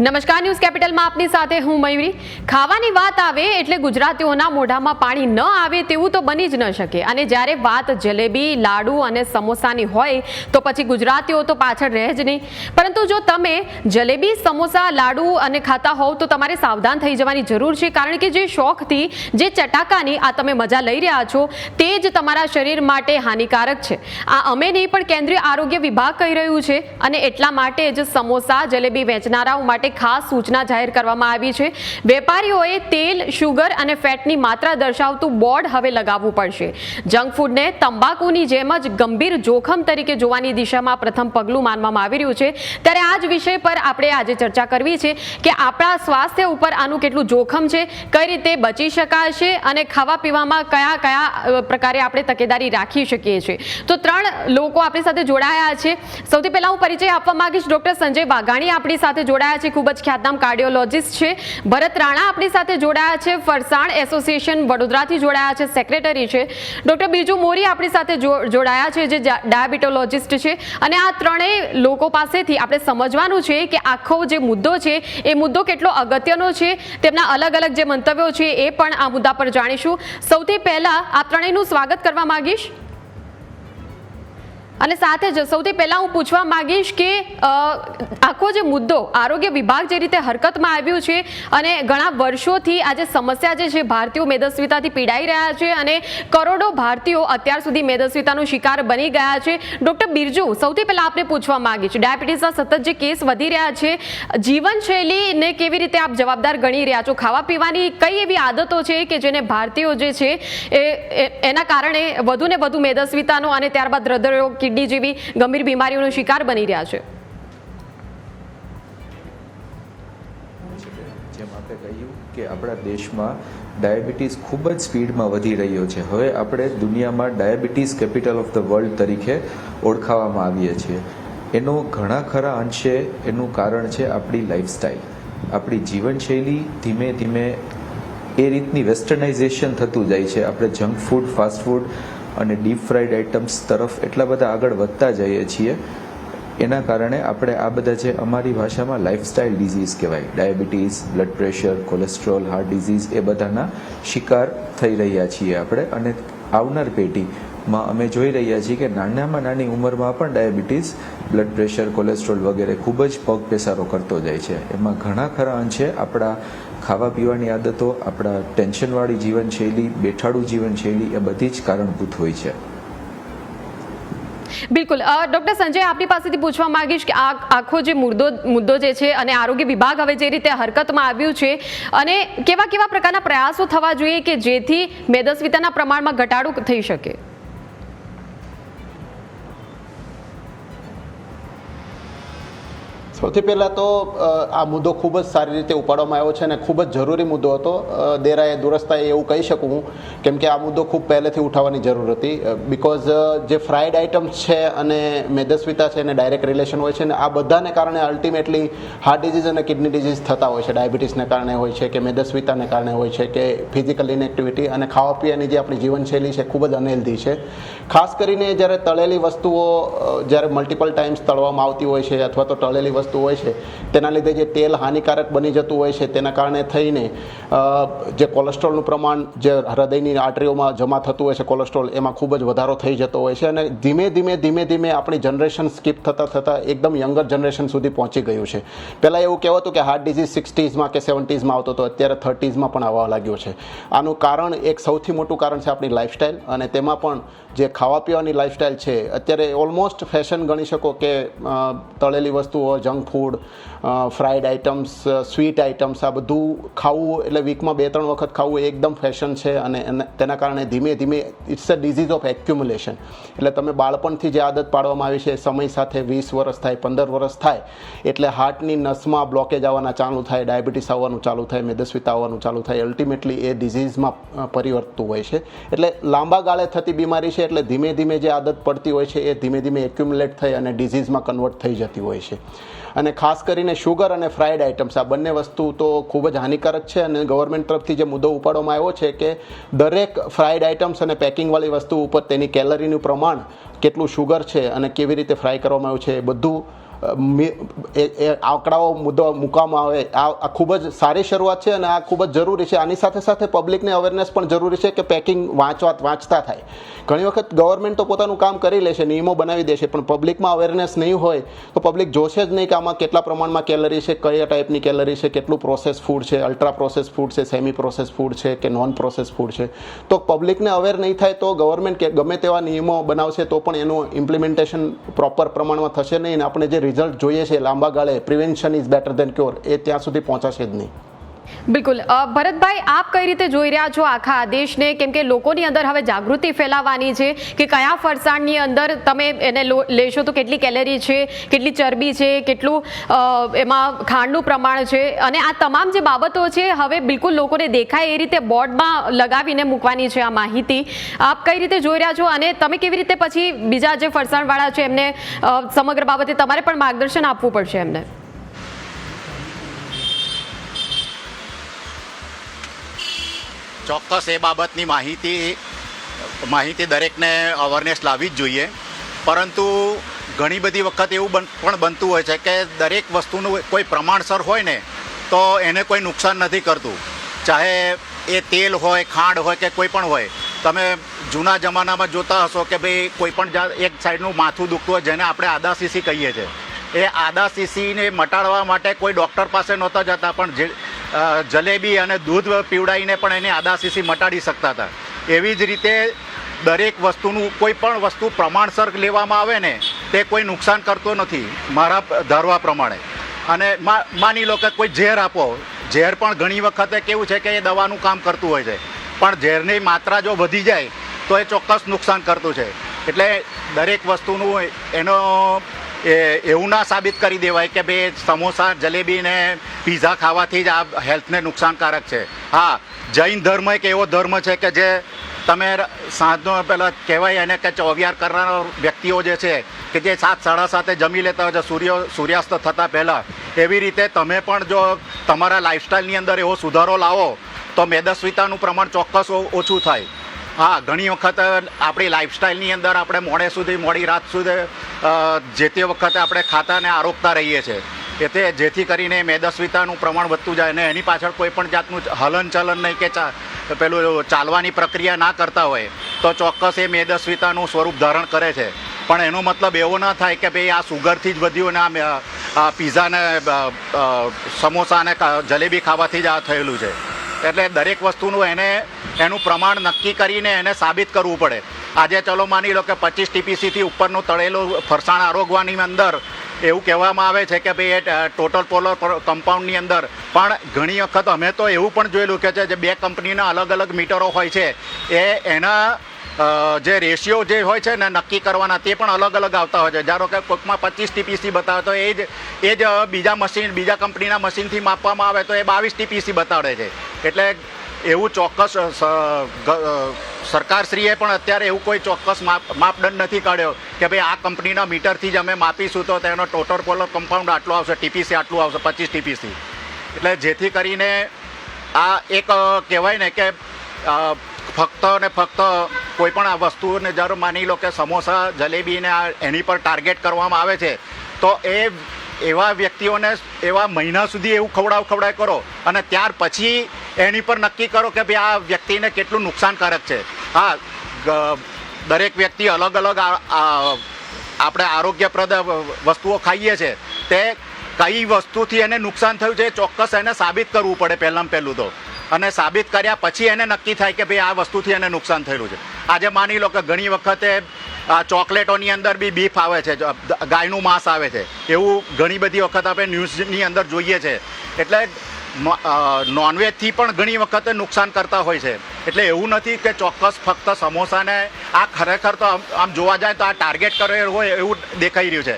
નમસ્કાર, ન્યૂઝ કેપિટલમાં આપની સાથે હું મયુરી. ખાવાની વાત આવે એટલે ગુજરાતીઓના મોઢામાં પાણી ન આવે તેવું તો બની જ ન શકે. અને જ્યારે વાત જલેબી, લાડુ અને સમોસાની હોય તો પછી ગુજરાતીઓ તો પાછળ રહે જ નહીં. પરંતુ જો તમે જલેબી, સમોસા, લાડુ અને ખાતા હોવ તો તમારે સાવધાન થઈ જવાની જરૂર છે. કારણ કે જે શોખથી, જે ચટાકાની આ તમે મજા લઈ રહ્યા છો, તે જ તમારા શરીર માટે હાનિકારક છે. આ અમે નહીં, પણ કેન્દ્રીય આરોગ્ય વિભાગ કહી રહ્યું છે. અને એટલા માટે જ સમોસા, જલેબી વેચનારાઓ માટે ખાસ સૂચના જાહેર કરવામાં આવી છે. વેપારીઓએ તેલ શુગર અને ફેટની માત્રા દર્શાવતું બોર્ડ હવે લગાવવું પડશે. જંક ફૂડને તંબાકુની જેમ જ ગંભીર જોખમ તરીકે જોવાની દિશામાં પ્રથમ પગલું માનવામાં આવી રહ્યું છે. ત્યારે આ જ વિષય પર આપણે આજે ચર્ચા કરવી છે કે આપણા સ્વાસ્થ્ય ઉપર આનું કેટલું જોખમ છે, કઈ રીતે બચી શકાશે અને ખાવા પીવામાં કયા કયા પ્રકારે આપણે તકેદારી રાખી શકીએ છીએ. તો ત્રણ લોકો આપણી સાથે જોડાયા છે. સૌથી પહેલા હું પરિચય આપવા માંગીશ ડોક્ટર સંજય વાઘાણી, આપણી સાથે જોડાયા છે. ખૂબ જ ખ્યાતનામ કાર્ડિયોલોજિસ્ટ છે. ભરત રાણા આપણી સાથે જોડાયા છે. ફરસાણ એસોસિએશન વડોદરાથી જોડાયા છે. સેક્રેટરી છે. ડૉક્ટર બીજુ મોરી આપણી સાથે જોડાયા છે, જા- ડાયાબિટોલોજિસ્ટ છે. અને આ ત્રણેય લોકો પાસેથી આપણે સમજવાનું છે કે આખો જે મુદ્દો છે, એ મુદ્દો કેટલો અગત્યનો છે, તેમના અલગ અલગ જે મંતવ્યો છે, એ પણ આ મુદ્દા પર જાણીશું. સૌથી પહેલાં આ ત્રણેયનું સ્વાગત કરવા માંગીશ. અને સાથે જ સૌથી પહેલા હું પૂછવા માંગીશ કે આખો જે મુદ્દો આરોગ્ય વિભાગ જે રીતે હરકતમાં આવ્યું છે અને ઘણા વર્ષોથી આ જે સમસ્યા જે છે ભારતીયો મેદસ્વીતાથી પીડાઈ રહ્યા છે અને કરોડો ભારતીયો અત્યાર સુધી મેદસ્વીતાનો શિકાર બની ગયા છે. ડૉક્ટર બિરજુ, સૌથી પહેલાં આપને પૂછવા માંગીશ, ડાયાબિટીસના સતત જે કેસ વધી રહ્યા છે, જીવનશૈલીને કેવી રીતે આપ જવાબદાર ગણી રહ્યા છો? ખાવા પીવાની કઈ એવી આદતો છે કે જેને ભારતીયો જે છે, એ એના કારણે વધુ ને વધુ મેદસ્વીતાનો અને ત્યારબાદ હૃદયરોગ કિડની જેવી ગંભીર બીમારીઓનો શિકાર બની રહ્યા છે. આપણા દેશમાં ડાયાબિટીસ ખૂબ જ સ્પીડમાં વધી રહ્યો છે. હવે આપણે દુનિયામાં diabetes capital of the world તરીકે ઓળખાવામાં આવીએ છીએ. એનો ઘણા ખરા અંશે એનું કારણ છે આપણી લાઈફસ્ટાઈલ. આપણી જીવનશૈલી ધીમે ધીમે એ રીતની વેસ્ટર્નાઇઝેશન થતું જાય છે. આપણે જંક ફૂડ, ફાસ્ટ ફૂડ અને ડીપ ફ્રાઈડ આઇટમ્સ તરફ એટલા બધા આગળ વધતા જઈએ છીએ, એના કારણે આપણે આ બધા જે અમારી ભાષામાં લાઇફસ્ટાઇલ ડિઝીઝ કહેવાય diabetes blood pressure cholesterol heart disease એ બધાના શિકાર થઈ રહ્યા છીએ આપણે. અને આવનાર પેઢીમાં અમે જોઈ રહ્યા છીએ કે નાનામાં નાની ઉંમરમાં પણ ડાયાબિટીસ બ્લડ પ્રેશર કોલેસ્ટ્રોલ વગેરે ખૂબ જ પગ પેસારો કરતો જાય છે. એમાં ઘણા ખરા અંશે આપણા ખાવા પીવાની આદતો, આપણા ટેન્શનવાળી જીવનશૈલી, બેઠાડું જીવનશૈલી એ બધી જ કારણભૂત હોય છે. બિલકુલ. ડૉક્ટર સંજય, આપની પાસેથી પૂછવા માંગીશ કે આ આખો જે મુદ્દો મુદ્દો જે છે અને આરોગ્ય વિભાગ હવે જે રીતે હરકતમાં આવ્યું છે અને કેવા કેવા પ્રકારના પ્રયાસો થવા જોઈએ કે જેથી મેદસ્વીતાના પ્રમાણમાં ઘટાડો થઈ શકે? સૌથી પહેલાં તો આ મુદ્દો ખૂબ જ સારી રીતે ઉપાડવામાં આવ્યો છે અને ખૂબ જ જરૂરી મુદ્દો હતો. દેરાએ, દુરસ્તાએ એવું કહી શકું હું, કેમ કે આ મુદ્દો ખૂબ પહેલેથી ઉઠાવવાની જરૂર હતી. બિકોઝ જે ફ્રાઈડ આઇટમ્સ છે અને મેદસ્વીતા છે એને ડાયરેક્ટ રિલેશન હોય છે અને આ બધાને કારણે અલ્ટિમેટલી હાર્ટ ડિઝીઝ અને કિડની ડિઝીઝ થતા હોય છે. ડાયાબિટીસને કારણે હોય છે કે મેદસ્વીતાને કારણે હોય છે કે ફિઝિકલ ઇનએક્ટિવિટી અને ખાવા પીવાની જે આપણી જીવનશૈલી છે ખૂબ જ અનહેલ્ધી છે. ખાસ કરીને જ્યારે તળેલી વસ્તુઓ જ્યારે મલ્ટિપલ ટાઈમ્સ તળવામાં આવતી હોય છે અથવા તો તળેલી વસ્તુ હોય છે. તેના લીધે જે તેલ હાનિકારક બની જતું હોય છે, તેના કારણે થઈને જે કોલેસ્ટ્રોલનું પ્રમાણ, જે હૃદયની આર્ટરીઓમાં જમા થતું હોય છે કોલેસ્ટ્રોલ, એમાં ખૂબ જ વધારો થઈ જતો હોય છે અને ધીમે ધીમે ધીમે ધીમે આપણી જનરેશન સ્કીપ થતાં થતાં એકદમ યંગર જનરેશન સુધી પહોંચી ગયું છે. પહેલાં એવું કહેવાતું કે હાર્ટ ડિઝીઝ સિક્સટીઝમાં કે સેવન્ટીઝમાં આવતો હતો, અત્યારે થર્ટીઝમાં પણ આવવા લાગ્યો છે. આનું કારણ એક સૌથી મોટું કારણ છે આપણી લાઈફસ્ટાઈલ અને તેમાં પણ જે ખાવા પીવાની લાઈફસ્ટાઈલ છે, અત્યારે ઓલમોસ્ટ ફેશન ગણી શકો કે તળેલી વસ્તુઓ, junk food fried items sweet items આ બધું ખાવું એટલે વીકમાં બે ત્રણ વખત ખાવું એકદમ ફેશન છે અને તેના કારણે ધીમે ધીમે it's a disease of accumulation એટલે તમે બાળપણથી જે આદત પાડવામાં આવી છે સમય સાથે વીસ વર્ષ થાય, પંદર વર્ષ થાય, એટલે હાર્ટની નસમાં બ્લોકેજ આવવાના ચાલુ થાય ડાયાબિટીસ આવવાનું ચાલુ થાય, મેદસ્વીતા આવવાનું ચાલુ થાય અલ્ટિમેટલી એ ડિઝીઝમાં પરિવર્તતું હોય છે. એટલે લાંબા ગાળે થતી બીમારી છે એટલે ધીમે ધીમે જે આદત પડતી હોય છે એ ધીમે ધીમે એક્યુમ્યુલેટ થઈ અને ડિઝીઝમાં કન્વર્ટ થઈ જતી હોય છે. અને ખાસ કરીને શુગર અને ફ્રાઈડ આઇટમ્સ આ બંને વસ્તુ તો ખૂબ જ હાનિકારક છે અને ગવર્મેન્ટ તરફથી જે મુદ્દો ઉપાડવામાં આવ્યો છે કે દરેક ફ્રાઈડ આઇટમ્સ અને પેકિંગવાળી વસ્તુ ઉપર તેની કેલરીનું પ્રમાણ કેટલું શુગર છે અને કેવી રીતે ફ્રાય કરવામાં આવ્યું છે એ બધું આંકડાઓ મુદ્દો મૂકવામાં આવે. આ ખૂબ જ સારી શરૂઆત છે અને આ ખૂબ જ જરૂરી છે. આની સાથે સાથે પબ્લિકને અવેરનેસ પણ જરૂરી છે કે પેકિંગ વાંચવા, વાંચતા થાય. ઘણી વખત ગવર્મેન્ટ તો પોતાનું કામ કરી લેશે નિયમો બનાવી દેશે પણ પબ્લિકમાં અવેરનેસ નહીં હોય તો પબ્લિક જોશે જ નહીં કે આમાં કેટલા પ્રમાણમાં કેલરી છે, કયા ટાઈપની કેલરી છે, કેટલું પ્રોસેસ ફૂડ છે અલ્ટ્રા પ્રોસેસ ફૂડ છે સેમી પ્રોસેસ ફૂડ છે કે નોન પ્રોસેસ ફૂડ છે. તો પબ્લિકને અવેર નહીં થાય તો ગવર્મેન્ટ કે, ગમે તેવા નિયમો બનાવશે તો પણ એનું ઇમ્પ્લિમેન્ટેશન પ્રોપર પ્રમાણમાં થશે નહીં અને આપણે જે રિઝલ્ટ જોઈએ છે. લાંબા ગાળે prevention is better than cure એ ત્યાં સુધી પહોંચાશે જ નહીં. બિલકુલ. ભરતભાઈ, આપ કઈ રીતે જોઈ રહ્યા છો આખા આદેશને કેમ કે લોકોની અંદર હવે જાગૃતિ ફેલાવવાની છે. કે કયા ફરસાણની અંદર તમે એને લેશો તો કેટલી કેલેરી છે, કેટલી ચરબી છે, કેટલું એમાં ખાંડનું પ્રમાણ છે. અને આ તમામ જે બાબતો છે, હવે બિલકુલ લોકોને દેખાય એ રીતે બોર્ડમાં લગાવીને મૂકવાની છે આ માહિતી. આપ કઈ રીતે જોઈ રહ્યા છો? અને તમે કેવી રીતે પછી બીજા જે ફરસાણવાળા છે એમને સમગ્ર બાબતે તમારે પણ માર્ગદર્શન આપવું પડશે એમને? ચોક્કસ એ બાબતની માહિતી માહિતી દરેકને અવેરનેસ લાવવી જ જોઈએ. પરંતુ ઘણી બધી વખત એવું બન, પણ બનતું હોય છે કે દરેક વસ્તુનું કોઈ પ્રમાણસર હોય ને, તો એને કોઈ નુકસાન નથી કરતું. ચાહે એ તેલ હોય, ખાંડ હોય કે કોઈ પણ હોય. તમે જૂના જમાનામાં જોતા હશો કે ભાઈ કોઈ પણ જાત, એક સાઈડનું માથું દુખતું હોય જેને આપણે આદા સીસી કહીએ છીએ એ આદા સીસીને મટાડવા માટે કોઈ ડૉક્ટર પાસે નહોતા જતા, પણ જે જલેબી અને દૂધ પીવડાવીને પણ એને આદાસીસી મટાડી શકતા હતા. એવી જ રીતે દરેક વસ્તુનું, કોઈ પણ વસ્તુ પ્રમાણસર લેવામાં આવે ને, તે કોઈ નુકસાન કરતો નથી, મારા ધારવા પ્રમાણે. અને માની લો કે કોઈ ઝેર આપો, ઝેર પણ ઘણી વખતે કેવું છે કે એ દવાનું કામ કરતું હોય છે. પણ ઝેરની માત્રા જો વધી જાય, તો એ ચોક્કસ નુકસાન કરતું છે. એટલે દરેક વસ્તુનું એનો એ, એવું ના સાબિત કરી દેવાય કે ભાઈ સમોસા, જલેબી ને પીઝા ખાવાથી જ આ હેલ્થને નુકસાનકારક છે. હા, જૈન ધર્મ એક એવો ધર્મ છે કે જે તમે સાંજનો પેલા કહેવાય એને કે ચોવિયાર કરનાર વ્યક્તિઓ જે છે, કે જે સાત, સાડા સાતે જમી લેતા હોય છે, સૂર્ય, સૂર્યાસ્ત થતાં પહેલાં, એવી રીતે તમે પણ જો તમારા લાઇફસ્ટાઇલની અંદર એવો સુધારો લાવો, તો મેદસ્વીતાનું પ્રમાણ ચોક્કસ ઓછું થાય. હા ઘણી વખત આપણી લાઇફસ્ટાઈલની અંદર આપણે મોડે સુધી મોડી રાત સુધી જે તે વખતે આપણે ખાતાને આરોપતા રહીએ છીએ. એટલે જેથી કરીને મેદસ્વીતાનું પ્રમાણ વધતું જાય અને એની પાછળ કોઈ પણ જાતનું હલનચલન નહીં કે ચા પેલું ચાલવાની પ્રક્રિયા ના કરતા હોય તો ચોક્કસ એ મેદસ્વીતાનું સ્વરૂપ ધારણ કરે છે. પણ એનો મતલબ એવો ના થાય કે ભાઈ આ સુગરથી જ વધ્યું અને આ મે- આ પીઝા ને અ, અ, સમોસા અને જલેબી ખાવાથી જ આ થયેલું છે. એટલે દરેક વસ્તુનું એને, એનું પ્રમાણ નક્કી કરીને એને સાબિત કરવું પડે. આજે ચલો માની લો કે પચીસ ટીપીસીથી ઉપરનું તળેલું ફરસાણ આરોગવાની અંદર એવું કહેવામાં આવે છે કે ભાઈ એ ટોટલ પોલર કમ્પાઉન્ડની અંદર. પણ ઘણી વખત અમે તો એવું પણ જોયેલું કે છે જે બે કંપનીના અલગ અલગ મીટરો હોય છે, એ એના જે રેશિયો જે હોય છે ને નક્કી કરવાના તે પણ અલગ અલગ આવતા હોય છે. ધારો કે કોઈકમાં પચીસ ટીપીસી બતાવે તો એ જ એ જ બીજા મશીન બીજા કંપનીના મશીનથી માપવામાં આવે તો એ બાવીસ ટીપીસી બતાડે છે. એટલે એવું ચોક્કસ સરકારશ્રીએ પણ અત્યારે એવું કોઈ ચોક્કસ માપ, માપદંડ નથી કાઢ્યો કે ભાઈ આ કંપનીના મીટરથી જ અમે માપીશું તો તેનો ટોટલ પોલર કમ્પાઉન્ડ આટલું આવશે ટીપીસી આટલું આવશે, પચીસ ટીપીસી એટલે જેથી કરીને આ એક કહેવાય ને કે ફક્ત ને ફક્ત કોઈ પણ આ વસ્તુને જ્યારે માની લો કે સમોસા જલેબીને આ એની પર ટાર્ગેટ કરવામાં આવે છે, તો એ એવા વ્યક્તિઓને એવા મહિના સુધી એવું ખવડાવ ખવડાવ કરો અને ત્યાર પછી એની પર નક્કી કરો કે ભાઈ આ વ્યક્તિને કેટલું નુકસાનકારક છે. હા દરેક વ્યક્તિ અલગ અલગ આપણે આરોગ્યપ્રદ વસ્તુઓ ખાઈએ છીએ તે કઈ વસ્તુથી એને નુકસાન થયું છે એ ચોક્કસ એને સાબિત કરવું પડે પહેલાં પહેલું તો. અને સાબિત કર્યા પછી એને નક્કી થાય કે ભાઈ આ વસ્તુથી એને નુકસાન થયેલું છે. આજે માની લો કે ઘણી વખતે ચોકલેટોની અંદર બી બીફ આવે છે ગાયનું માંસ આવે છે. એવું ઘણી બધી વખત આપણે ન્યૂઝની અંદર જોઈએ છે. એટલે નોનવેજથી પણ ઘણી વખતે નુકસાન કરતા હોય છે. એટલે એવું નથી કે ચોક્કસ ફક્ત સમોસાને આ ખરેખર તો આમ જોવા જાય તો આ ટાર્ગેટ કરેલ હોય એવું દેખાઈ રહ્યું છે.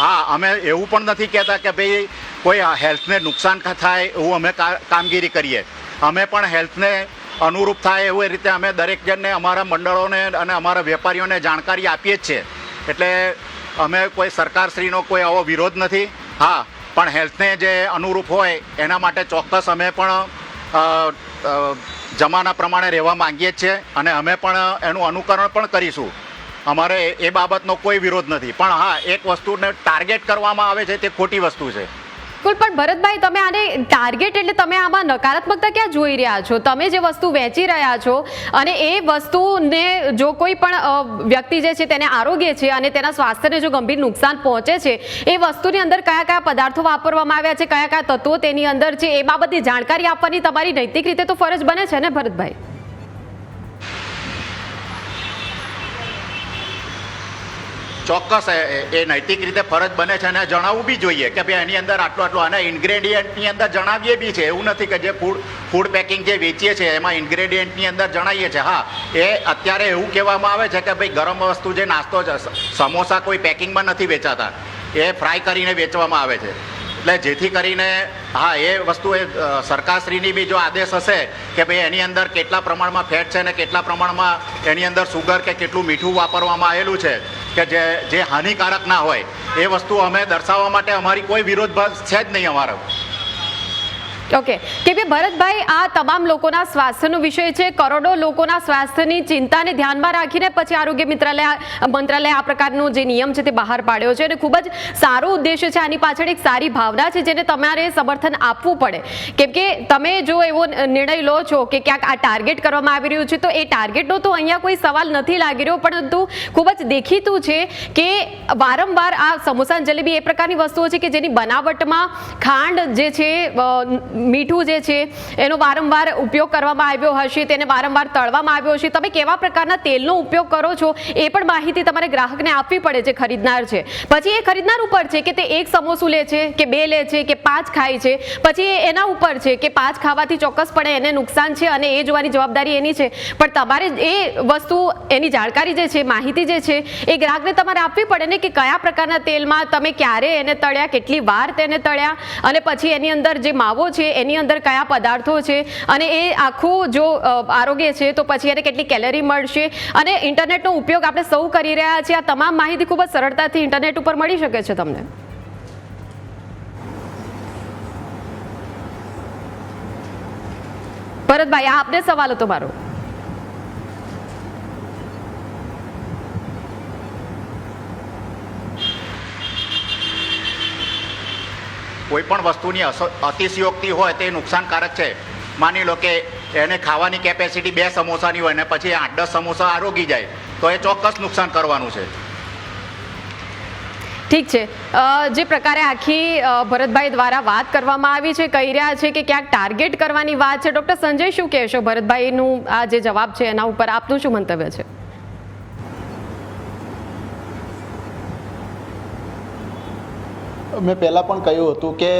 હા, અમે એવું પણ નથી કહેતા કે ભાઈ કોઈ હેલ્થને નુકસાન થાય એવું અમે કામગીરી કરીએ. અમે પણ હેલ્થને અનુરૂપ થાય એવું રીતે અમે દરેક જણને, અમારા મંડળોને અને અમારા વેપારીઓને જાણકારી આપીએ જ છીએ. એટલે અમે કોઈ સરકારશ્રીનો કોઈ આવો વિરોધ નથી. હા, પણ હેલ્થને જે અનુરૂપ હોય, એના માટે ચોક્કસ અમે પણ જમાના પ્રમાણે રહેવા માંગીએ છીએ અને અમે પણ એનું અનુકરણ પણ કરીશું. અમારે એ બાબતનો કોઈ વિરોધ નથી. પણ હા, એક વસ્તુને ટાર્ગેટ કરવામાં આવે છે તે ખોટી વસ્તુ છે. બિલકુલ, પણ ભરતભાઈ, તમે આને ટાર્ગેટ એટલે તમે આમાં નકારાત્મકતા ક્યાં જોઈ રહ્યા છો? તમે જે વસ્તુ વેચી રહ્યા છો અને એ વસ્તુને જો કોઈ પણ વ્યક્તિ જે છે તેને આરોગ્ય છે અને તેના સ્વાસ્થ્યને જો ગંભીર નુકસાન પહોંચે છે, એ વસ્તુની અંદર કયા કયા પદાર્થો વાપરવામાં આવ્યા છે, કયા કયા તત્વો તેની અંદર છે, એ બાબતની જાણકારી આપવાની તમારી નૈતિક રીતે તો ફરજ બને છે ને ભરતભાઈ? ચોક્કસ, એ નૈતિક રીતે ફરજ બને છે અને જણાવવું બી જોઈએ કે ભાઈ એની અંદર આટલું આટલું, અને ઇન્ગ્રેડિયન્ટની અંદર જણાવીએ બી છે. એવું નથી કે જે ફૂડ ફૂડ પેકિંગ જે વેચીએ છીએ, એમાં ઇન્ગ્રેડિયન્ટની અંદર જણાવીએ છીએ. હા, એ અત્યારે એવું કહેવામાં આવે છે કે ભાઈ ગરમ વસ્તુ જે નાસ્તો છે સમોસા કોઈ પેકિંગમાં નથી વેચાતા. એ ફ્રાય કરીને વેચવામાં આવે છે. એટલે જેથી કરીને, હા, એ વસ્તુ એ સરકારશ્રીની બી જો આદેશ હશે કે ભાઈ એની અંદર કેટલા પ્રમાણમાં ફેટ છે ને કેટલા પ્રમાણમાં એની અંદર સુગર કે કેટલું મીઠું વાપરવામાં આવેલું છે, કે જે જે હાનિકારક ના હોય, એ વસ્તુ અમે દર્શાવવા માટે અમારી કોઈ વિરોધ છે જ નહીં અમારો. ઓકે કે ભાઈ ભરતભાઈ, આ તમામ લોકોના સ્વાસ્થ્યનો વિષય છે. કરોડો લોકોના સ્વાસ્થ્યની ચિંતાને ધ્યાનમાં રાખીને પછી આરોગ્ય મંત્રાલય મંત્રાલય આ પ્રકારનો જે નિયમ છે તે બહાર પાડ્યો છે. અને ખૂબ જ સારો ઉદ્દેશ્ય છે. આની પાછળ એક સારી ભાવના છે જેને તમારે સમર્થન આપવું પડે. કેમ કે તમે જો એવો નિર્ણય લો છો કે ક્યાંક આ ટાર્ગેટ કરવામાં આવી રહ્યું છે, તો એ ટાર્ગેટનો તો અહીંયા કોઈ સવાલ નથી લાગી રહ્યો, પરંતુ ખૂબ જ દેખીતું છે કે વારંવાર આ સમોસા જલેબી એ પ્રકારની વસ્તુઓ છે કે જેની બનાવટમાં ખાંડ જે છે મીઠું જે છે, એનો વારંવાર ઉપયોગ કરવામાં આવ્યો હશે, તેને વારંવાર તળવામાં આવ્યો હશે. તમે કેવા પ્રકારના તેલનો ઉપયોગ કરો છો, એ પણ માહિતી તમારે ગ્રાહકને આપવી પડે જે ખરીદનાર છે. પછી એ ખરીદનાર ઉપર છે કે તે એક સમોસું લે છે, કે બે લે છે, કે પાંચ ખાય છે. પછી એના ઉપર છે કે પાંચ ખાવાથી ચોક્કસપણે એને નુકસાન છે અને એ જોવાની જવાબદારી એની છે. પણ તમારે એ વસ્તુ, એની જાણકારી જે છે, માહિતી જે છે, એ ગ્રાહકને તમારે આપવી પડે ને કે કયા પ્રકારના તેલમાં તમે ક્યારે એને તળ્યા, કેટલી વાર તેને તળ્યા. અને પછી એની અંદર જે માવો છે એની અંદર કયા પદાર્થો છે અને એ આખું જો આરોગ્ય છે તો પછી એને કેટલી કેલરી મળશે અને ઇન્ટરનેટનો ઉપયોગ આપણે સૌ કરી રહ્યા છીએ. આ તમામ માહિતી ખૂબ જ સરળતાથી ઇન્ટરનેટ ઉપર મળી શકે છે તમને. ભરતભાઈ આપને સવાલ હતો મારો. કોઈ પણ વસ્તુની અતિશયોક્તિ હોય તે નુકસાનકારક છે. માની લો કે એને ખાવાની કેપેસિટી બે સમોસાની હોય ને પછી આઠ દસ સમોસા આરોગી જાય, તો એ ચોક્કસ નુકસાન કરવાનું છે. ઠીક છે. જે પ્રકારે આખી ભરતભાઈ દ્વારા વાત કરવામાં આવી છે, કહી રહ્યા છે કે ક્યાંક ટાર્ગેટ કરવાની વાત છે. ડૉક્ટર સંજય શું કહેશો? ભરતભાઈનું આ જે જવાબ છે, એના ઉપર આપનું શું મંતવ્ય છે? મેં પહેલાં પણ કહ્યું હતું કે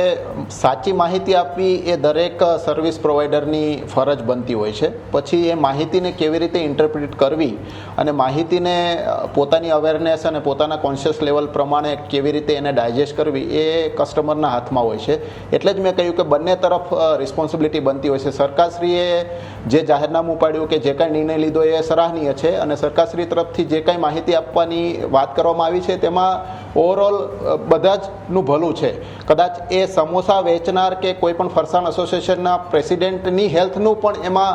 સાચી માહિતી આપવી એ દરેક સર્વિસ પ્રોવાઈડરની ફરજ બનતી હોય છે. પછી એ માહિતીને કેવી રીતે ઇન્ટરપ્રિટ કરવી અને માહિતીને પોતાની અવેરનેસ અને પોતાના કોન્શિયસ લેવલ પ્રમાણે કેવી રીતે એને ડાયજેસ્ટ કરવી એ કસ્ટમરના હાથમાં હોય છે. એટલે જ મેં કહ્યું કે બંને તરફ રિસ્પોન્સિબિલિટી બનતી હોય છે. સરકારશ્રીએ જે જાહેરનામું પાડ્યું કે જે કાંઈ નિર્ણય લીધો એ સરાહનીય છે અને સરકારશ્રી તરફથી જે કાંઈ માહિતી આપવાની વાત કરવામાં આવી છે તેમાં ઓવરઓલ બધા જ નું ભલું છે. કદાચ એ સમોસા વેચનાર કે કોઈ પણ ફરસાણ એસોસિએશનના પ્રેસિડેન્ટની હેલ્થનું પણ એમાં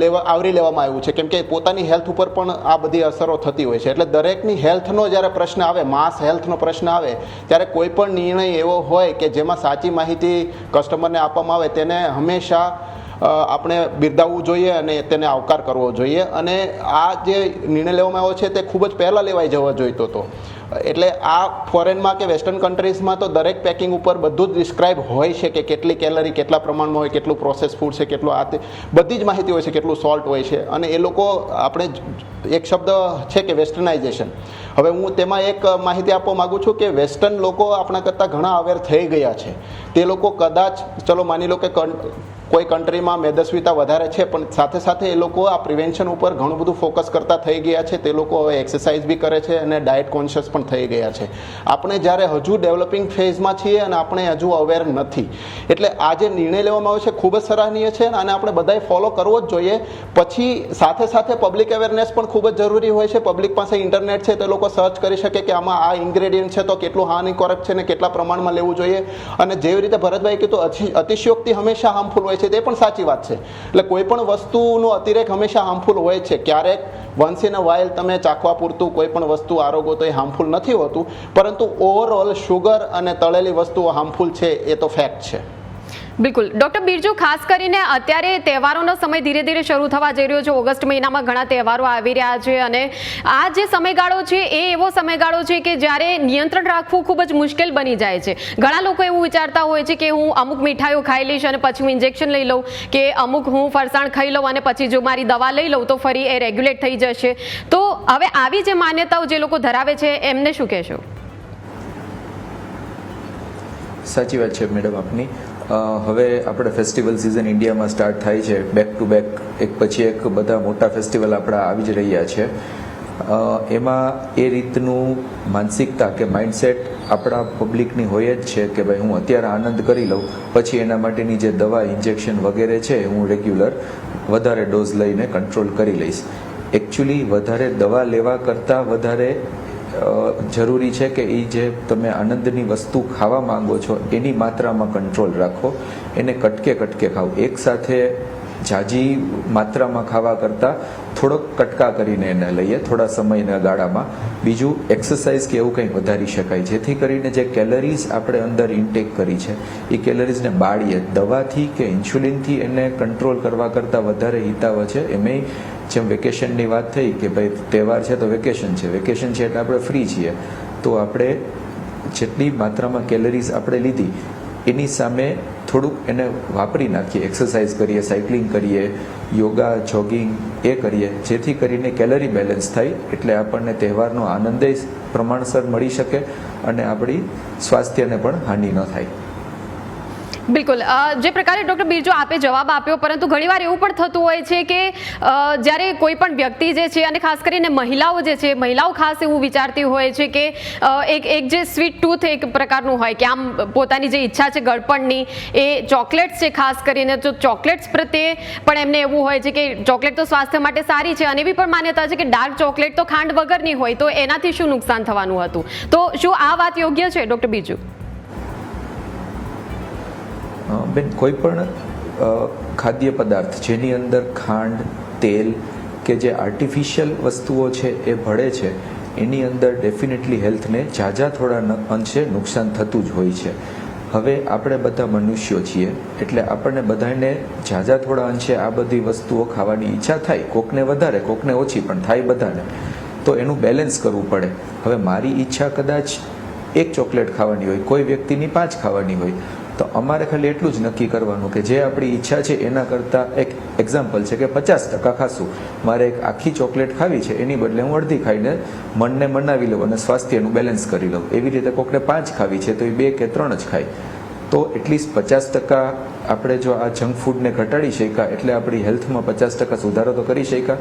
લેવા, આવરી લેવામાં આવ્યું છે. કેમ કે પોતાની હેલ્થ ઉપર પણ આ બધી અસરો થતી હોય છે. એટલે દરેકની હેલ્થનો જ્યારે પ્રશ્ન આવે, માસ હેલ્થનો પ્રશ્ન આવે, ત્યારે કોઈ પણ નિર્ણય એવો હોય કે જેમાં સાચી માહિતી કસ્ટમરને આપવામાં આવે, તેને હંમેશા આપણે બિરદાવવું જોઈએ અને તેને આવકાર કરવો જોઈએ. અને આ જે નિર્ણય લેવામાં આવ્યો છે તે ખૂબ જ પહેલાં લેવાઈ જવા જોઈતો હતો. એટલે આ ફોરેનમાં કે વેસ્ટર્ન કન્ટ્રીઝમાં તો દરેક પેકિંગ ઉપર બધું જ ડિસ્ક્રાઇબ હોય છે કે કેટલી કેલરી કેટલા પ્રમાણમાં હોય, કેટલું પ્રોસેસ ફૂડ છે, કેટલું આ તે બધી જ માહિતી હોય છે, કેટલું સોલ્ટ હોય છે. અને એ લોકો આપણે એક શબ્દ છે કે વેસ્ટર્નાઇઝેશન હવે હું તેમાં એક માહિતી આપવા માગું છું કે વેસ્ટર્ન લોકો આપણા કરતાં ઘણા અવેર થઈ ગયા છે. તે લોકો કદાચ, ચલો માની લો કે કોઈ કન્ટ્રીમાં મેદસ્વીતા વધારે છે, પણ સાથે સાથે એ લોકો આ પ્રિવેન્શન ઉપર ઘણું બધું ફોકસ કરતા થઈ ગયા છે. તે લોકો હવે એક્સરસાઇઝ બી કરે છે અને ડાયટ કોન્શિયસ પણ થઈ ગયા છે. આપણે જ્યારે હજુ ડેવલપિંગ ફેઝમાં છીએ અને આપણે હજુ અવેર નથી. એટલે આ જે નિર્ણય લેવામાં આવ્યો છે ખૂબ જ સરાહનીય છે અને આપણે બધાએ ફોલો કરવો જ જોઈએ. પછી સાથે સાથે પબ્લિક અવેરનેસ પણ ખૂબ જ જરૂરી હોય છે. પબ્લિક પાસે ઇન્ટરનેટ છે તે લોકો સર્ચ કરી શકે કે આમાં આ ઇન્ગ્રેડિયન્ટ છે તો કેટલું હાનિકારક છે ને કેટલા પ્રમાણમાં લેવું જોઈએ. અને જેવી રીતે ભરતભાઈ કીધું, અતિ- અતિશયોક્તિ હંમેશા હાર્મફુલ હોય છે. તે પણ સાચી વાત છે. એટલે કોઈ પણ વસ્તુનો અતિરેક હંમેશા હાર્મફુલ હોય છે. ક્યારેક વન્સ ઇન અ વાઇલ તમે ચાખવા પૂરતું કોઈ પણ વસ્તુ આરોગો તો એ હાર્મફુલ નથી હોતું. પરંતુ ઓવરઓલ શુગર અને તળેલી વસ્તુઓ હાર્મફુલ છે એ તો ફેક્ટ છે. બિલકુલ. ડોક્ટર બિરજુ, ખાસ કરીને અત્યારે તહેવારોનો સમય ધીરે ધીરે શરૂ થવા જઈ રહ્યો છે. ઓગસ્ટ મહિનામાં ઘણા તહેવારો આવી રહ્યા છે અને આ જે સમયગાળો છે એ એવો સમયગાળો છે કે જ્યારે નિયંત્રણ રાખવું ખૂબ જ મુશ્કેલ બની જાય છે. ઘણા લોકો એવું વિચારતા હોય છે કે હું અમુક મીઠાઈઓ ખાઈ લઈશ અને પછી હું ઇન્જેક્શન લઈ લઉં કે અમુક હું ફરસાણ ખાઈ લઉં અને પછી જો મારી દવા લઈ લઉં તો ફરી એ રેગ્યુલેટ થઈ જશે. તો હવે આવી જે માન્યતાઓ જે લોકો ધરાવે છે, એમને શું કહેશો? સાચી વાત છે મેડમ આપની. હવે આપણે ફેસ્ટિવલ સિઝન ઇન્ડિયામાં સ્ટાર્ટ થાય છે. બેક ટુ બેક એક પછી એક બધા મોટા ફેસ્ટિવલ આપણા આવી જ રહ્યા છે. એમાં એ રીતનું માનસિકતા કે માઇન્ડસેટ આપણા પબ્લિકની હોય જ છે કે ભાઈ હું અત્યારે આનંદ કરી લઉં, પછી એના માટેની જે દવા ઇન્જેક્શન વગેરે છે હું રેગ્યુલર વધારે ડોઝ લઈને કંટ્રોલ કરી લઈશ. એકચ્યુઅલી વધારે દવા લેવા કરતાં વધારે જરૂરી છે કે એ જે તમે આનંદની વસ્તુ ખાવા માંગો છો, એની માત્રામાં કંટ્રોલ રાખો. એને કટકે કટકે ખાઓ. એક સાથે જાજી માત્રામાં ખાવા કરતાં થોડોક કટકા કરીને એને લઈએ, થોડા સમયના ગાળામાં. બીજું એક્સરસાઇઝ કે એવું કંઈ વધારી શકાય. જેથી કરીને જે કેલરીઝ આપણે અંદર ઇન્ટેક કરી છે એ કેલરીઝને બાળીએ. દવાથી કે ઇન્સ્યુલિનથી એને કંટ્રોલ કરવા કરતાં વધારે હિતાવ છે. એમેય જેમ વેકેશનની વાત થઈ કે ભાઈ તહેવાર છે તો વેકેશન છે. વેકેશન છે એટલે આપણે ફ્રી છીએ. તો આપણે જેટલી માત્રામાં કેલરીઝ આપણે લીધી, એની સામે થોડુંક એને વાપરી નાખીએ. એક્સરસાઇઝ કરીએ સાયકલિંગ કરીએ યોગા જોગિંગ એ કરીએ. જેથી કરીને કેલરી બેલેન્સ થાય એટલે આપણને તહેવારનો આનંદય પ્રમાણસર મળી શકે અને આપણી સ્વાસ્થ્યને પણ હાનિ ન થાય. બિલકુલ. જે પ્રકારે ડૉક્ટર બિરજુ આપે જવાબ આપ્યો પરંતુ ઘણીવાર એવું પણ થતું હોય છે કે જ્યારે કોઈ પણ વ્યક્તિ જે છે અને ખાસ કરીને મહિલાઓ જે છે મહિલાઓ ખાસ એવું વિચારતી હોય છે કે એક એક જે સ્વીટ ટૂથ એક પ્રકારનું હોય કે આમ પોતાની જે ઈચ્છા છે ગળપણની એ ચોકલેટ્સ છે ખાસ કરીને તો ચોકલેટ્સ પ્રત્યે પણ એમને એવું હોય છે કે ચોકલેટ તો સ્વાસ્થ્ય માટે સારી છે અને એવી પણ માન્યતા છે કે ડાર્ક ચોકલેટ તો ખાંડ વગરની હોય તો એનાથી શું નુકસાન થવાનું હતું? તો શું આ વાત યોગ્ય છે ડૉક્ટર બિરજુ? અ, બેન, કોઈ પણ ખાદ્ય પદાર્થ જેની અંદર ખાંડ, તેલ કે જે આર્ટિફિશિયલ વસ્તુઓ છે એ ભળે છે, એની અંદર ડેફિનેટલી હેલ્થને ઝાઝા થોડા અંશે નુકસાન થતું જ હોય છે. હવે આપણે બધા મનુષ્યો છીએ, એટલે આપણને બધાને ઝાઝા થોડા અંશે આ બધી વસ્તુઓ ખાવાની ઈચ્છા થાય, કોકને વધારે, કોકને ઓછી, પણ થાય બધાને, તો એનું બેલેન્સ કરવું પડે. હવે મારી ઈચ્છા કદાચ એક ચોકલેટ ખાવાની હોય, કોઈ વ્યક્તિની પાંચ ખાવાની હોય તો અમારે ખાલી એટલું જ નક્કી કરવાનું કે જે આપણી ઈચ્છા છે એના કરતાં એક એક્ઝામ્પલ છે કે પચાસ ટકા ખાશું મારે એક આખી ચોકલેટ ખાવી છે, એની બદલે હું અડધી ખાઈને મનને મનાવી લઉં અને સ્વાસ્થ્યનું બેલેન્સ કરી લઉં. એવી રીતે કોકને પાંચ ખાવી છે, તો એ બે કે ત્રણ જ ખાય. તો એટલીસ્ટ પચાસ ટકા આપણે જો આ જંક ફૂડને ઘટાડી શક્યા, એટલે આપણી હેલ્થમાં પચાસ ટકા સુધારો તો કરી શક્યા.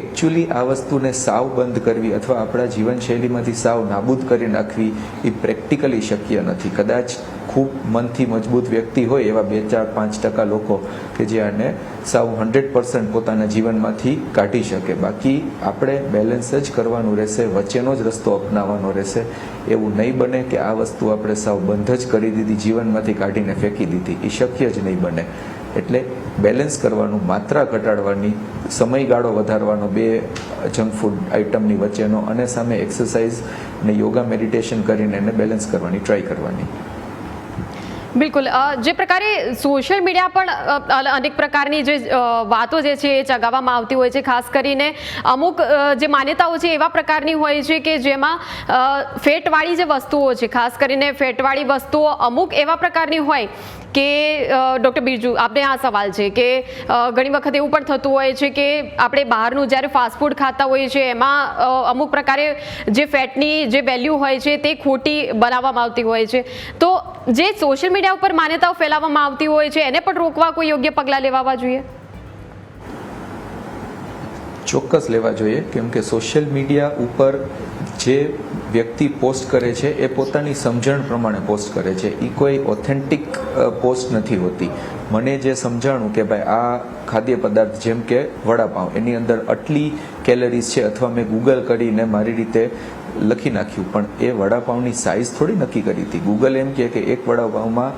એકચ્યુઅલી આ વસ્તુને સાવ બંધ કરવી અથવા આપણા જીવનશૈલીમાંથી સાવ નાબૂદ કરી નાખવી એ પ્રેક્ટિકલી શક્ય નથી. કદાચ ખૂબ મનથી મજબૂત વ્યક્તિ હોય એવા બે ચાર પાંચ ટકા લોકો કે જે આને સાવ હંડ્રેડ પર્સન્ટ પોતાના જીવનમાંથી કાઢી શકે. બાકી આપણે બેલેન્સ જ કરવાનું રહેશે, વચ્ચેનો જ રસ્તો અપનાવવાનો રહેશે. એવું નહીં બને કે આ વસ્તુ આપણે સાવ બંધ જ કરી દીધી, જીવનમાંથી કાઢીને ફેંકી દીધી. એ શક્ય જ નહીં બને. એટલે બેલેન્સ કરવાનું, માત્રા ઘટાડવાની, સમયગાળો વધારવાનો, બે જંક ફૂડ આઇટમની વચ્ચેનો અને સામે એક્સરસાઇઝ ને યોગા મેડિટેશન કરીને એને બેલેન્સ કરવાની ટ્રાય કરવાની. બિલકુલ. જે પ્રકારે સોશિયલ મીડિયા પણ અનેક પ્રકારની જે વાતો જે છે એ ચગાવવામાં આવતી હોય છે, ખાસ કરીને અમુક જે માન્યતાઓ છે એવા પ્રકારની હોય છે કે જેમાં ફેટવાળી જે વસ્તુઓ છે, ખાસ કરીને ફેટવાળી વસ્તુઓ અમુક એવા પ્રકારની હોય કે ડૉક્ટર બિરજુ આપણે આ સવાલ છે કે ઘણી વખત એવું પણ થતું હોય છે કે આપણે બહારનું જ્યારે ફાસ્ટફૂડ ખાતા હોઈએ છીએ, એમાં અમુક પ્રકારે જે ફેટની જે વેલ્યુ હોય છે તે ખોટી બનાવવામાં આવતી હોય છે. તો જે સોશિયલ મીડિયા ઉપર માન્યતાઓ ફેલાવવામાં આવતી હોય છે, એને પણ રોકવા કોઈ યોગ્ય પગલાં લેવા જોઈએ? ચોક્કસ લેવા જોઈએ, કેમ કે સોશિયલ મીડિયા ઉપર જે વ્યક્તિ પોસ્ટ કરે છે, એ પોતાની સમજણ પ્રમાણે પોસ્ટ કરે છે. એ કોઈ ઓથેન્ટિક પોસ્ટ નથી હોતી. મને જે સમજાણું કે ભાઈ આ ખાદ્ય પદાર્થ જેમ કે વડાપાઉં એની અંદર આટલી કેલરીઝ છે અથવા મેં ગૂગલ કરીને મારી રીતે લખી નાખ્યું, પણ એ વડાપાઉંની સાઇઝ થોડી નક્કી કરી હતી. ગૂગલ એમ કહે કે એક વડાપાઉંમાં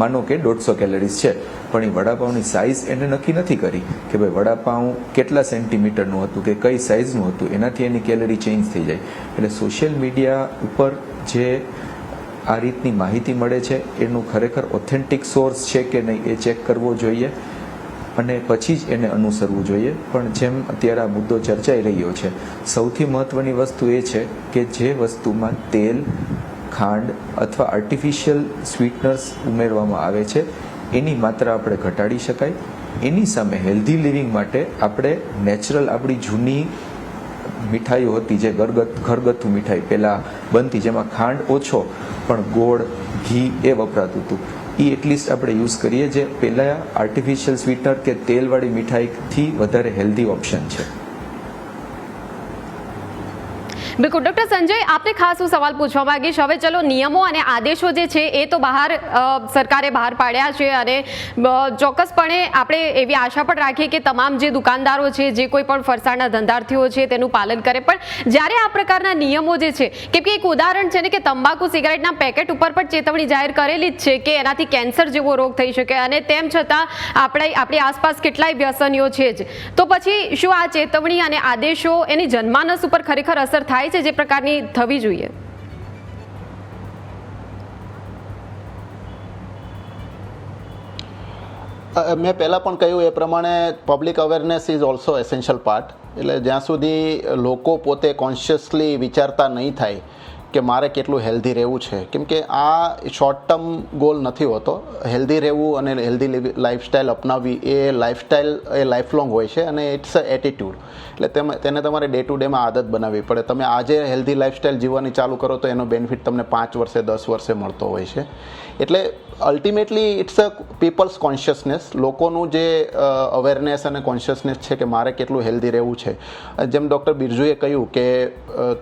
માનો કે દોઢસો કેલરીઝ છે, પણ એ વડાપાઉંની સાઇઝ એને નક્કી નથી કરી. કે ભાઈ વડાપાઉં કેટલા સેન્ટીમીટરનું હતું કે કઈ સાઇઝનું હતું, એનાથી એની કેલરી ચેન્જ થઈ જાય. એટલે સોશિયલ મીડિયા ઉપર જે આ રીતની માહિતી મળે છે, એનું ખરેખર ઓથેન્ટિક સોર્સ છે કે નહીં એ ચેક કરવો જોઈએ અને પછી જ એને અનુસરવું જોઈએ. પણ જેમ અત્યારે આ મુદ્દો ચર્ચાઈ રહ્યો છે, સૌથી મહત્વની વસ્તુ એ છે કે જે વસ્તુમાં તેલ, ખાંડ અથવા આર્ટિફિશિયલ સ્વીટનર્સ ઉમેરવામાં આવે છે, એની માત્રા આપણે ઘટાડી શકાય. એની સામે હેલ્ધી લિવિંગ માટે આપણે નેચરલ આપણી જૂની મીઠાઈઓ હતી જે ઘરગથ ઘરગથ્થુ મીઠાઈ પહેલાં બનતી જેમાં ખાંડ ઓછો, પણ ગોળ, ઘી એ વપરાતું હતું. એ એટલીસ્ટ આપણે યુઝ કરીએ જે પહેલાં આર્ટિફિશિયલ સ્વીટનર કે તેલવાળી મીઠાઈથી વધારે હેલ્ધી ઓપ્શન છે. બિલકુલ. ડૉક્ટર સંજય, આપને ખાસ હું સવાલ પૂછવા માંગીશ. હવે ચલો, નિયમો અને આદેશો જે છે, એ તો બહાર સરકારે બહાર પાડ્યા છે અને ચોક્કસપણે આપણે એવી આશા પણ રાખીએ કે તમામ જે દુકાનદારો છે, જે કોઈ પણ ફરસાણના ધંધાર્થીઓ છે, તેનું પાલન કરે. પણ જ્યારે આ પ્રકારના નિયમો જે છે, કેમ કે એક ઉદાહરણ છે ને કે તંબાકુ સિગારેટના પેકેટ ઉપર પણ ચેતવણી જાહેર કરેલી જ છે કે એનાથી કેન્સર જેવો રોગ થઈ શકે અને તેમ છતાં આપણે આપણી આસપાસ કેટલાય વ્યસનીઓ છે જ. તો પછી શું આ ચેતવણી અને આદેશો એની જન્માનસ ઉપર ખરેખર અસર થાય છે જે પ્રકારની થવી જોઈએ. મેં પહેલાં પણ કહ્યું એ પ્રમાણે public awareness is also essential part એટલે જ્યાં સુધી લોકો પોતે કોન્શિયસલી વિચારતા નહીં થાય કે મારે કેટલું હેલ્ધી રહેવું છે. કેમ કે આ શોર્ટ ટર્મ ગોલ નથી હોતો. હેલ્ધી રહેવું અને હેલ્ધી લાઈફસ્ટાઈલ અપનાવવી એ લાઈફસ્ટાઈલ એ લાઈફ લોંગ હોય છે અને ઇટ્સ અ એટીટ્યૂડ એટલે તેમ, તેને તમારે ડે ટુ ડેમાં આદત બનાવવી પડે. તમે આજે હેલ્ધી લાઈફસ્ટાઈલ જીવવાની ચાલુ કરો તો એનો બેનિફિટ તમને પાંચ વર્ષે, દસ વર્ષે મળતો હોય છે. એટલે ultimately it's a people's consciousness લોકોનું જે અવેરનેસ અને કોન્શિયસનેસ છે કે મારે કેટલું હેલ્ધી રહેવું છે. જેમ ડૉક્ટર બિરજુએ કહ્યું કે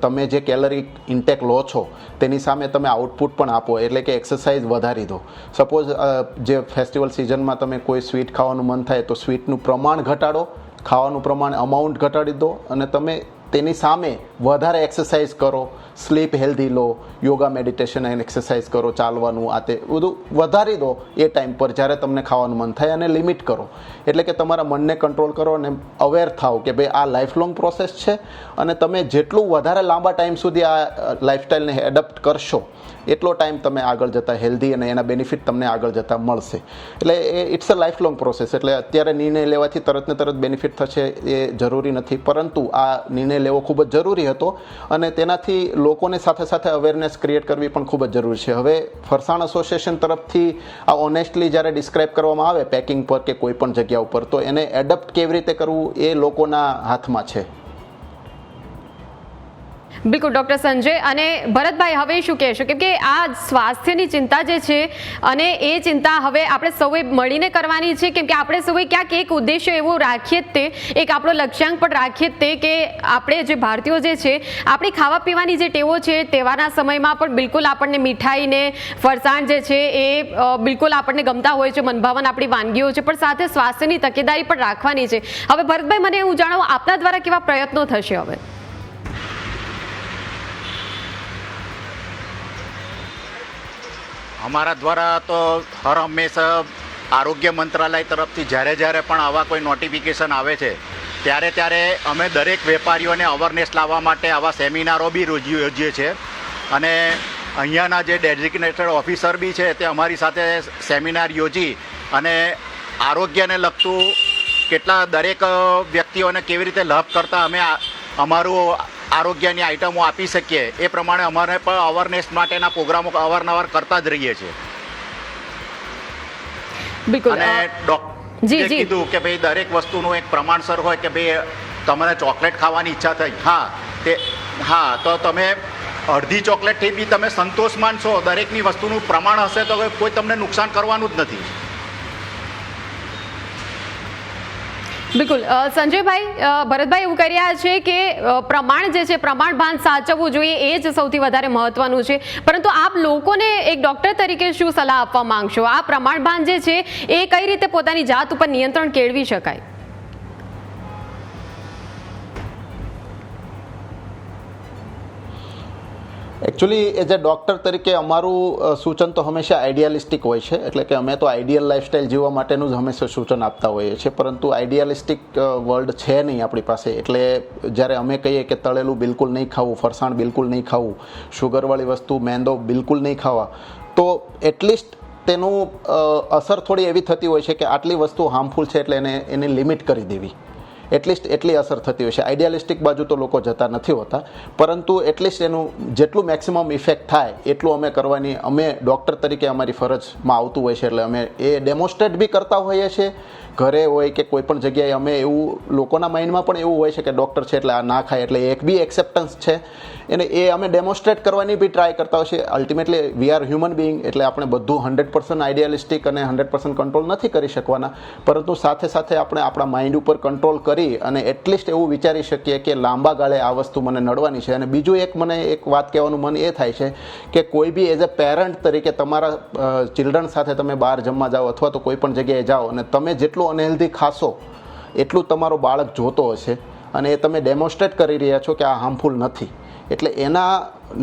તમે જે કેલરી ઇન્ટેક લો છો, તેની સામે તમે આઉટપુટ પણ આપો, એટલે કે એક્સરસાઇઝ વધારી દો. સપોઝ જે ફેસ્ટિવલ સિઝનમાં તમે કોઈ સ્વીટ ખાવાનું મન થાય તો સ્વીટનું પ્રમાણ ઘટાડો, ખાવાનું પ્રમાણ અમાઉન્ટ ઘટાડી દો અને તમે તેની સામે વધારે એક્સરસાઇઝ કરો સ્લીપ હેલ્ધી લો યોગા મેડિટેશન એન્ડ એક્સરસાઇઝ કરો, ચાલવાનું, આ તે બધું વધારી દો એ ટાઈમ પર જ્યારે તમને ખાવાનું મન થાય અને લિમિટ કરો. એટલે કે તમારા મનને કંટ્રોલ કરો અને અવેર થાવ કે ભાઈ આ લાઈફ લોંગ પ્રોસેસ છે અને તમે જેટલું વધારે લાંબા ટાઈમ સુધી આ લાઈફસ્ટાઈલને એડપ્ટ કરશો એટલો ટાઈમ તમે આગળ જતાં હેલ્ધી અને એના બેનિફિટ તમને આગળ જતાં મળશે. એટલે એ it's a life long process એટલે અત્યારે નિર્ણય લેવાથી તરત ને તરત બેનિફિટ થશે એ જરૂરી નથી. પરંતુ આ નિર્ણય લેવો ખૂબ જ જરૂરી હતો અને તેનાથી લોકોને સાથે સાથે અવેરનેસ ક્રિએટ કરવી પણ ખૂબ જ જરૂરી છે. હવે ફરસાણ એસોસિએશન તરફથી આ ઓનેસ્ટલી જ્યારે ડિસ્ક્રાઇબ કરવામાં આવે પેકિંગ પર કે કોઈ પણ જગ્યા ઉપર, તો એને એડપ્ટ કેવી રીતે કરવું એ લોકોના હાથમાં છે. બિલકુલ, ડૉક્ટર સંજય. અને ભરતભાઈ, હવે શું કહેશો? કેમ કે આ સ્વાસ્થ્યની ચિંતા જે છે, અને એ ચિંતા હવે આપણે સૌએ મળીને કરવાની છે. કેમ કે આપણે સૌએ ક્યાંક એક ઉદ્દેશ્ય એવો રાખીએ જ તે, એક આપણો લક્ષ્યાંક પણ રાખીએ જ તે કે આપણે જે ભારતીયો જે છે, આપણી ખાવા પીવાની જે ટેવો છે, તહેવારના સમયમાં પણ બિલકુલ આપણને મીઠાઈને ફરસાણ જે છે, એ બિલકુલ આપણને ગમતા હોય છે, મનભાવન આપણી વાનગીઓ છે, પણ સાથે સ્વાસ્થ્યની તકેદારી પણ રાખવાની છે. હવે ભરતભાઈ, મને એવું જાણો આપના દ્વારા કેવા પ્રયત્નો થશે હવે? અમારા દ્વારા તો હર હંમેશા આરોગ્ય મંત્રાલય તરફથી જ્યારે જ્યારે પણ આવા કોઈ નોટિફિકેશન આવે છે, ત્યારે ત્યારે અમે દરેક વેપારીઓને અવેરનેસ લાવવા માટે આવા સેમિનારો બી યોજીએ છીએ. અને અહીંયાના જે ડેઝિગ્નેટેડ ઓફિસર બી છે તે અમારી સાથે સેમિનાર યોજી અને આરોગ્યને લગતું કેટલા દરેક વ્યક્તિઓને કેવી રીતે લાભ કરતા અમે અમારું આરોગ્યની આઇટમો આપી શકીએ. એ પ્રમાણે અમારે પણ અવેરનેસ માટેના પ્રોગ્રામો અવારનવાર કરતા જ રહીએ છીએ. બિલકુલ, અને ડોક્ટર જી, જી. કીધું કે ભાઈ દરેક વસ્તુનું એક પ્રમાણસર હોય કે ભાઈ તમને ચોકલેટ ખાવાની ઈચ્છા થઈ. હા તે હા તો તમે અડધી ચોકલેટથી બી તમે સંતોષ માનશો. દરેકની વસ્તુનું પ્રમાણ હશે તો કોઈ તમને નુકસાન કરવાનું જ નથી. બિલકુલ. સંજયભાઈ ભરતભાઈ એવું કહી રહ્યા છે કે પ્રમાણ જે છે પ્રમાણ ભાન સાચવવું જોઈએ એ જ સૌથી વધારે મહત્વનું છે. પરંતુ આપ લોકોને એક ડોક્ટર તરીકે શું સલાહ આપવા માંગશો? આ પ્રમાણ ભાન જે છે, એ કઈ રીતે પોતાની જાત ઉપર નિયંત્રણ કેળવી શકાય? એકચ્યુઅલી એઝ અ ડૉક્ટર તરીકે અમારું સૂચન તો હંમેશા આઈડિયાલિસ્ટિક હોય છે. એટલે કે અમે તો આઈડિયલ લાઈફસ્ટાઈલ જીવવા માટેનું જ હંમેશા સૂચન આપતા હોઈએ છીએ. પરંતુ આઈડિયાલિસ્ટિક વર્લ્ડ છે નહીં આપણી પાસે. એટલે જ્યારે અમે કહીએ કે તળેલું બિલકુલ નહીં ખાવું, ફરસાણ બિલકુલ નહીં ખાવું શુગરવાળી વસ્તુ, મેંદો બિલકુલ નહીં ખાવા, તો એટલીસ્ટ તેનું અસર થોડી એવી થતી હોય છે કે આટલી વસ્તુ હાર્મફુલ છે એટલે એને, એની લિમિટ કરી દેવી. એટલીસ્ટ એટલી અસર થતી હોય છે. આઈડિયાલિસ્ટિક બાજુ તો લોકો જતા નથી હોતા, પરંતુ એટલીસ્ટ એનું જેટલું મેક્સિમમ ઇફેક્ટ થાય, એટલું અમે કરવાની, અમે ડૉક્ટર તરીકે અમારી ફરજમાં આવતું હોય છે. એટલે અમે એ ડેમોન્સ્ટ્રેટ બી કરતા હોઈએ છીએ. ઘરે હોય કે કોઈ પણ જગ્યાએ અમે એવું, લોકોના માઇન્ડમાં પણ એવું હોય છે કે ડૉક્ટર છે એટલે આ ના ખાય, એટલે એક બી એક્સેપ્ટન્સ છે. એને એ અમે ડેમોન્સ્ટ્રેટ કરવાની બી ટ્રાય કરતા છે ultimately we are human being એટલે આપણે બધું હંડ્રેડ પર્સન્ટ આઈડિયાલિસ્ટિક અને હંડ્રેડ પર્સન્ટ કંટ્રોલ નથી કરી શકવાના. પરંતુ સાથે સાથે આપણે આપણા માઇન્ડ ઉપર કંટ્રોલ કરી અને એટલીસ્ટ એવું વિચારી શકીએ કે લાંબા ગાળે આ વસ્તુ મને નડવાની છે. અને બીજું એક મને એક વાત કહેવાનું મન એ થાય છે કે કોઈ બી એઝ અ પેરેન્ટ તરીકે તમારા ચિલ્ડ્રન સાથે તમે બહાર જમવા જાઓ અથવા તો કોઈ પણ જગ્યાએ જાઓ અને તમે જેટલું અનહેલ્ધી ખાશો એટલું તમારો બાળક જોતો હશે અને એ તમે ડેમોન્સ્ટ્રેટ કરી રહ્યા છો કે આ હાર્મફુલ નથી. એટલે એના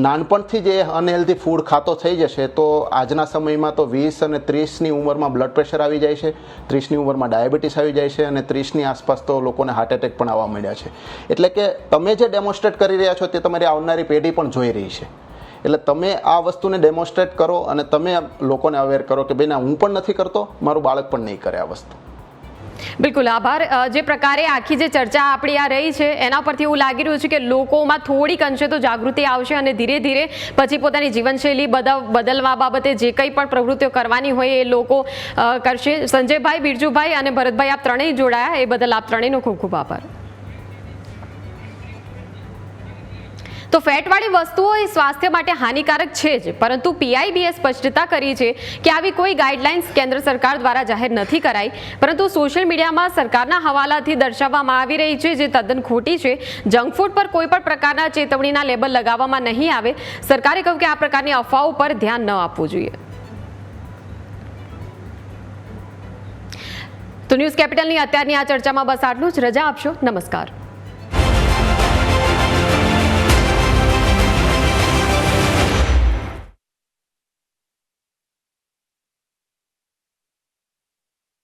નાનપણથી જે અનહેલ્ધી ફૂડ ખાતો થઈ જશે, તો આજના સમયમાં તો વીસ અને ત્રીસની ઉંમરમાં બ્લડ પ્રેશર આવી જાય છે, ત્રીસની ઉંમરમાં ડાયાબિટીસ આવી જાય છે અને ત્રીસની આસપાસ તો લોકોને હાર્ટ એટેક પણ આવવા માંડ્યા છે. એટલે કે તમે જે ડેમોન્સ્ટ્રેટ કરી રહ્યા છો તે તમારી આવનારી પેઢી પણ જોઈ રહી છે. એટલે તમે આ વસ્તુને ડેમોન્સ્ટ્રેટ કરો અને તમે લોકોને અવેર કરો કે ભાઈ ના, હું પણ નથી કરતો, મારું બાળક પણ નહીં કરે આ વસ્તુ. બિલકુલ આભાર. જે પ્રકારે આખી જે ચર્ચા આપણી આ રહી છે, એના પરથી એવું લાગી રહ્યું છે કે લોકોમાં થોડીક અંશે તો જાગૃતિ આવશે અને ધીરે ધીરે પછી પોતાની જીવનશૈલી બદલ બદલવા બાબતે જે કંઈ પણ પ્રવૃત્તિઓ કરવાની હોય એ લોકો કરશે. સંજયભાઈ, બિરજુભાઈ અને ભરતભાઈ, આપ ત્રણેય જોડાયા. એ બદલ આપ ત્રણેયનો ખૂબ ખૂબ આભાર. તો ફેટવાળી વસ્તુઓ એ સ્વાસ્થ્ય માટે હાનિકારક છે જ. પરંતુ પીઆઈબીએ સ્પષ્ટતા કરી છે કે આવી કોઈ ગાઈડલાઇન્સ કેન્દ્ર સરકાર દ્વારા જાહેર નથી કરાઈ. પરંતુ સોશિયલ મીડિયામાં સરકારના હવાલાથી દર્શાવવામાં આવી રહી છે જે તદ્દન ખોટી છે. જંક ફૂડ પર કોઈ પણ પ્રકારના ચેતવણીના લેબલ લગાવવામાં નહીં આવે. સરકારે કહ્યું કે આ પ્રકારની અફવાઓ પર ધ્યાન ન આપવું જોઈએ. તો ન્યૂઝ કેપિટલની અત્યારની આ ચર્ચામાં બસ આટલું જ. રજા આપશો. નમસ્કાર.